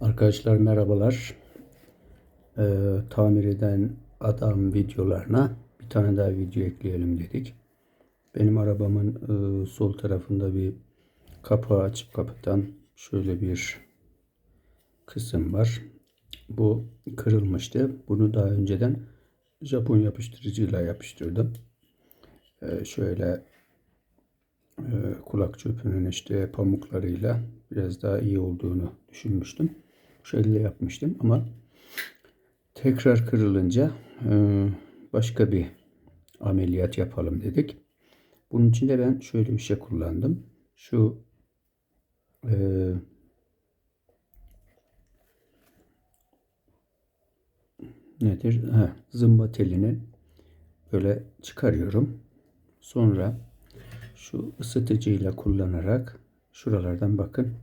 Arkadaşlar merhabalar. Ee, tamir eden adam videolarına bir tane daha video ekleyelim dedik. Benim arabamın e, sol tarafında bir kapağı açıp kapatan şöyle bir kısım var. Bu kırılmıştı. Bunu daha önceden Japon yapıştırıcıyla yapıştırdım. Ee, şöyle e, kulak çöpünün işte pamuklarıyla biraz daha iyi olduğunu düşünmüştüm. Şekilde yapmıştım ama tekrar kırılınca e, başka bir ameliyat yapalım dedik. Bunun için de ben şöyle bir şey kullandım. Şu e, nedir? Ha, zımba telini böyle çıkarıyorum. Sonra şu ısıtıcıyla kullanarak şuralardan bakın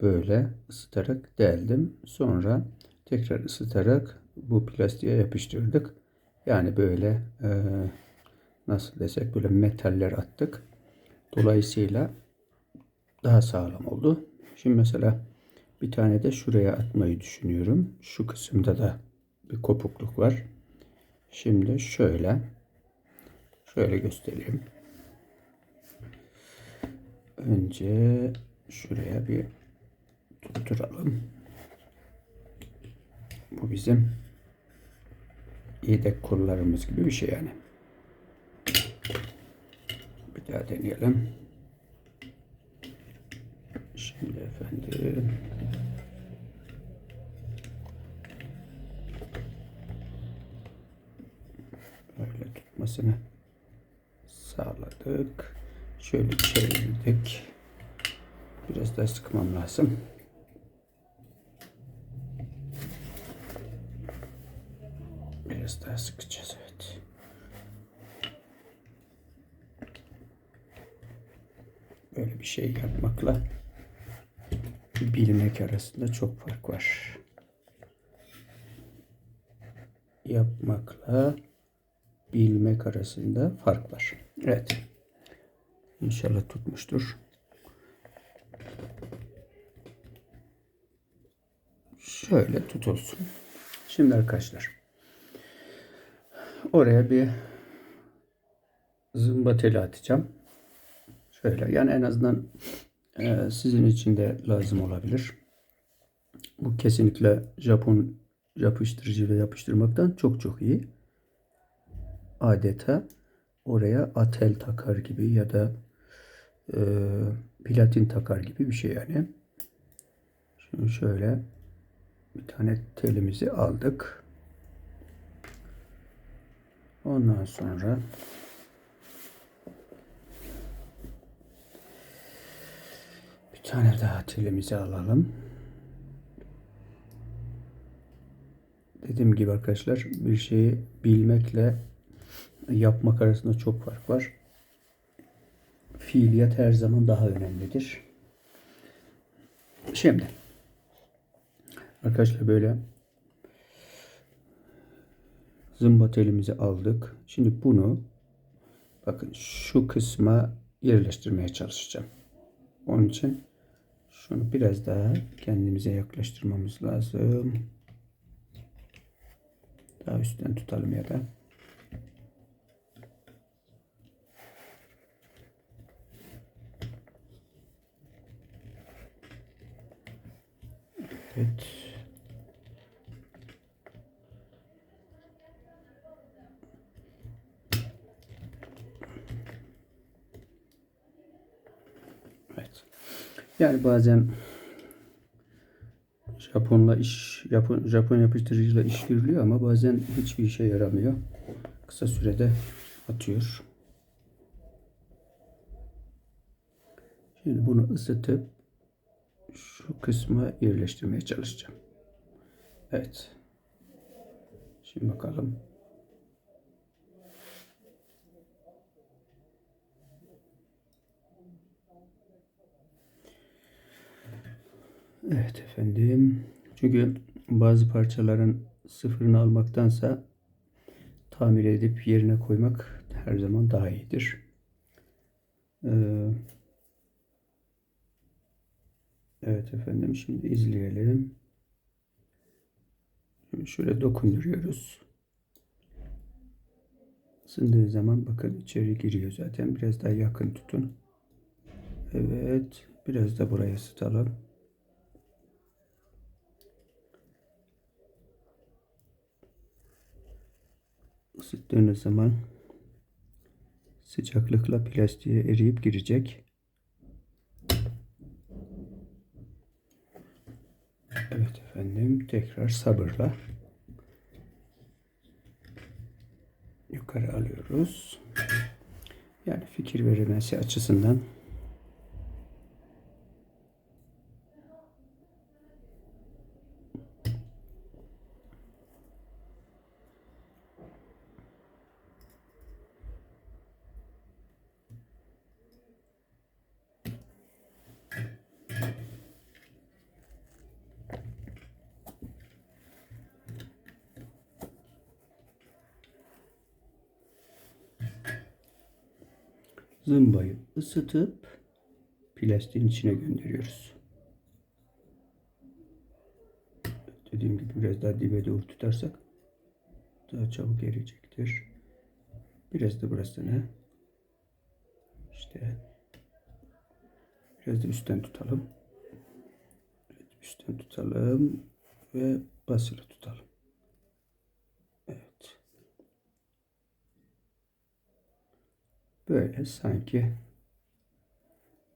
böyle ısıtarak deldim. Sonra tekrar ısıtarak bu plastiğe yapıştırdık. Yani böyle e, nasıl desek böyle metaller attık. Dolayısıyla daha sağlam oldu. Şimdi mesela bir tane de şuraya atmayı düşünüyorum. Şu kısımda da bir kopukluk var. Şimdi şöyle şöyle göstereyim. Önce şuraya bir tutturalım. Bu bizim yedek kollarımız gibi bir şey yani. Bir daha deneyelim. Şimdi efendim böyle tutmasını sağladık. Şöyle çevirdik. Biraz daha sıkmam lazım. Biraz daha sıkacağız evet. Böyle bir şey yapmakla bilmek arasında çok fark var. Yapmakla bilmek arasında fark var. Evet. İnşallah tutmuştur. Şöyle tutulsun. Şimdi arkadaşlar oraya bir zımba teli atacağım. Şöyle yani en azından e, sizin için de lazım olabilir. Bu kesinlikle Japon yapıştırıcıyla yapıştırmaktan çok çok iyi. Adeta oraya atel takar gibi ya da e, platin takar gibi bir şey yani. Şimdi şöyle bir tane telimizi aldık. Ondan sonra bir tane daha telimizi alalım. Dediğim gibi arkadaşlar bir şeyi bilmekle yapmak arasında çok fark var. Fiiliyat her zaman daha önemlidir. Şimdi arkadaşlar böyle zımba telimizi aldık. Şimdi bunu bakın şu kısma yerleştirmeye çalışacağım. Onun için şunu biraz daha kendimize yaklaştırmamız lazım. Daha üstten tutalım ya da. Evet. Yani bazen Japonla iş Japon Japon yapıştırıcıyla iş görülüyor ama bazen hiçbir işe yaramıyor. Kısa sürede atıyor. Şimdi bunu ısıtıp şu kısma yerleştirmeye çalışacağım. Evet. Şimdi bakalım. Evet efendim. Çünkü bazı parçaların sıfırını almaktansa tamir edip yerine koymak her zaman daha iyidir. Ee, Evet efendim şimdi izleyelim. Şimdi şöyle dokunduruyoruz. Isındığı zaman bakın içeri giriyor zaten. Biraz daha yakın tutun. Evet. Biraz da buraya ısıtalım. Isıttığınız zaman sıcaklıkla plastiğe eriyip girecek. Evet efendim tekrar sabırla yukarı alıyoruz. Yani fikir verilmesi açısından zımbayı ısıtıp plastiğin içine gönderiyoruz. Dediğim gibi biraz daha dibe doğru tutarsak daha çabuk eriyecektir. Biraz da burasını işte biraz da üstten tutalım. Evet, üstten tutalım ve basılı tutalım. Evet. Böyle sanki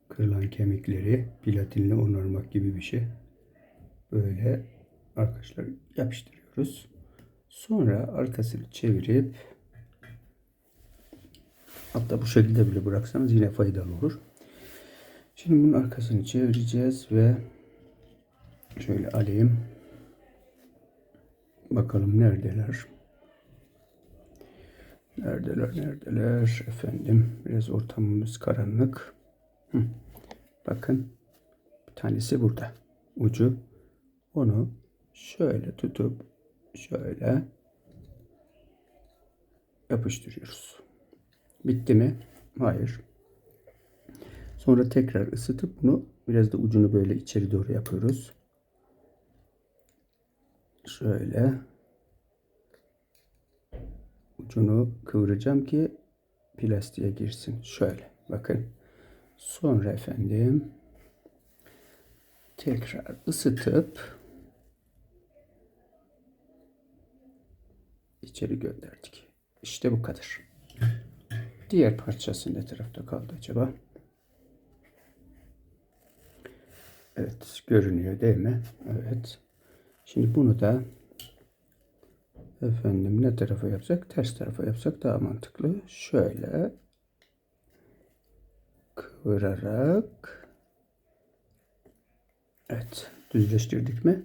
kırılan kemikleri platinle onarmak gibi bir şey. Böyle arkadaşlar yapıştırıyoruz. Sonra arkasını çevirip hatta bu şekilde bile bıraksanız yine faydalı olur. Şimdi bunun arkasını çevireceğiz ve şöyle alayım. Bakalım neredeler. Neredeler, neredeler efendim. Biraz ortamımız karanlık. Hı. Bakın bir tanesi burada. Ucu. Onu şöyle tutup şöyle yapıştırıyoruz. Bitti mi? Hayır. Sonra tekrar ısıtıp bunu biraz da ucunu böyle içeri doğru yapıyoruz. Şöyle ucunu kıvıracağım ki plastiğe girsin. Şöyle bakın. Sonra efendim tekrar ısıtıp içeri gönderdik. İşte bu kadar. Diğer parçası ne tarafta kaldı acaba? Evet görünüyor değil mi? Evet. Şimdi bunu da efendim ne tarafa yapsak? Ters tarafa yapsak daha mantıklı. Şöyle kıvırarak evet düzleştirdik mi?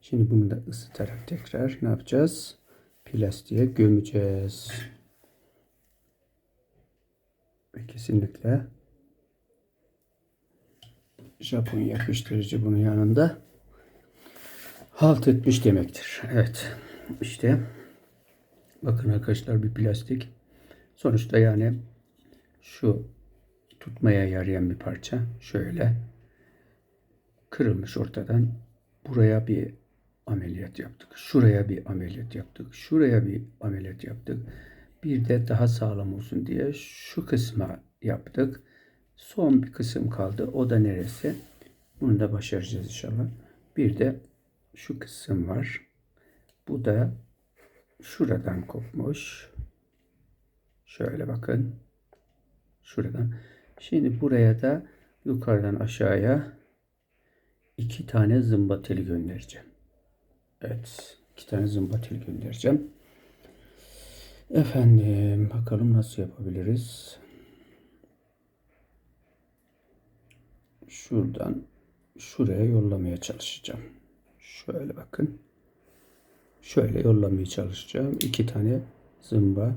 Şimdi bunu da ısıtarak tekrar ne yapacağız? Plastiğe gömeceğiz. Ve kesinlikle Japon yapıştırıcı bunun yanında halt etmiş demektir. Evet. İşte bakın arkadaşlar bir plastik. Sonuçta yani şu tutmaya yarayan bir parça. Şöyle kırılmış ortadan. Buraya bir ameliyat yaptık. Şuraya bir ameliyat yaptık. Şuraya bir ameliyat yaptık. Bir de daha sağlam olsun diye şu kısma yaptık. Son bir kısım kaldı. O da neresi? Bunu da başaracağız inşallah. Bir de şu kısım var. Bu da şuradan kopmuş. Şöyle bakın. Şuradan. Şimdi buraya da yukarıdan aşağıya iki tane zımba teli göndereceğim. Evet. iki tane zımba teli göndereceğim. Efendim bakalım nasıl yapabiliriz. Şuradan şuraya yollamaya çalışacağım. Şöyle bakın. Şöyle yollamaya çalışacağım. İki tane zımba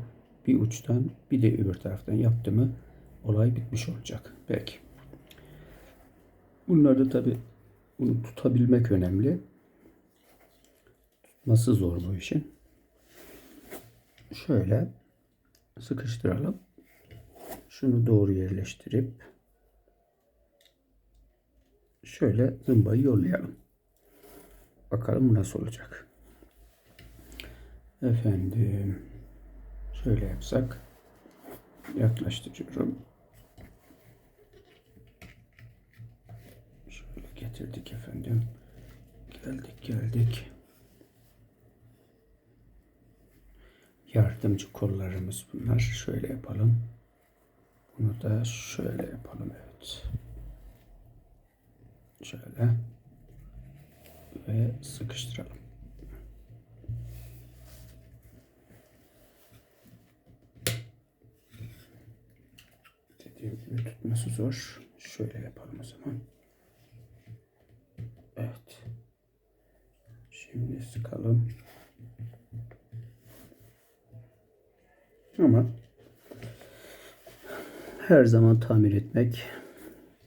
bir uçtan bir de öbür taraftan yaptı mı olay bitmiş olacak. Belki. Bunlarda tabi bunu tutabilmek önemli. Tutması zor bu işin. Şöyle sıkıştıralım. Şunu doğru yerleştirip şöyle zımbayı yollayalım. Bakalım nasıl olacak. Efendim şöyle yapsak yaklaştırıyorum. Şöyle getirdik efendim. Geldik geldik. Yardımcı kollarımız bunlar. Şöyle yapalım. Bunu da şöyle yapalım evet. Şöyle ve sıkıştıralım. Gibi tutması zor. Şöyle yapalım o zaman. Evet. Şimdi sıkalım. Ama her zaman tamir etmek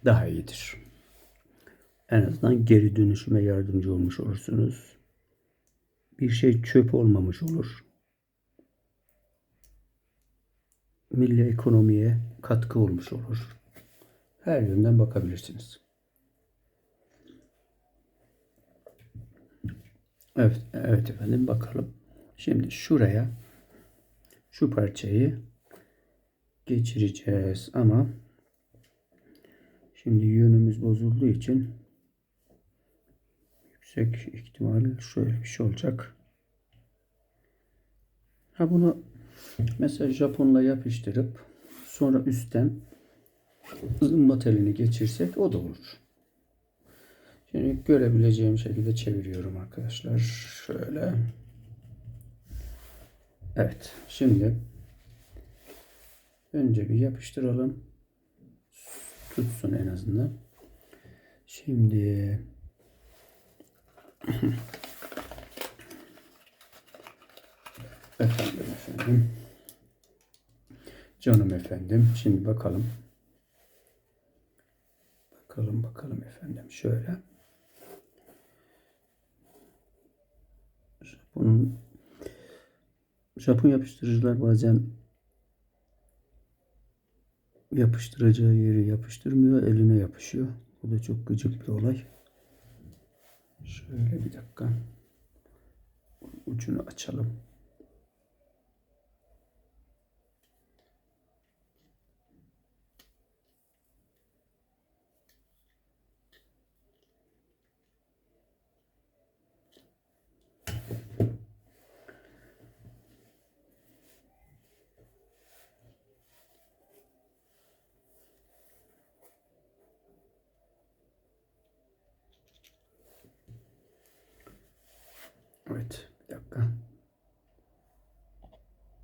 daha iyidir. En azından geri dönüşüme yardımcı olmuş olursunuz. Bir şey çöp olmamış olur. Milli ekonomiye katkı olmuş olur. Her yönden bakabilirsiniz. Evet, evet efendim bakalım. Şimdi şuraya şu parçayı geçireceğiz ama şimdi yönümüz bozulduğu için yüksek ihtimal şöyle bir şey olacak. Ha bunu mesela Japonla yapıştırıp sonra üstten zımba telini geçirsek o da olur. Şimdi görebileceğim şekilde çeviriyorum arkadaşlar. Şöyle. Evet. Şimdi önce bir yapıştıralım. Tutsun en azından. Şimdi efendim efendim. Canım efendim. Şimdi bakalım. Bakalım bakalım efendim. Şöyle. Bunun Japon yapıştırıcılar bazen yapıştıracağı yeri yapıştırmıyor, eline yapışıyor. Bu da çok gıcık bir olay. Şöyle bir dakika. Ucunu açalım.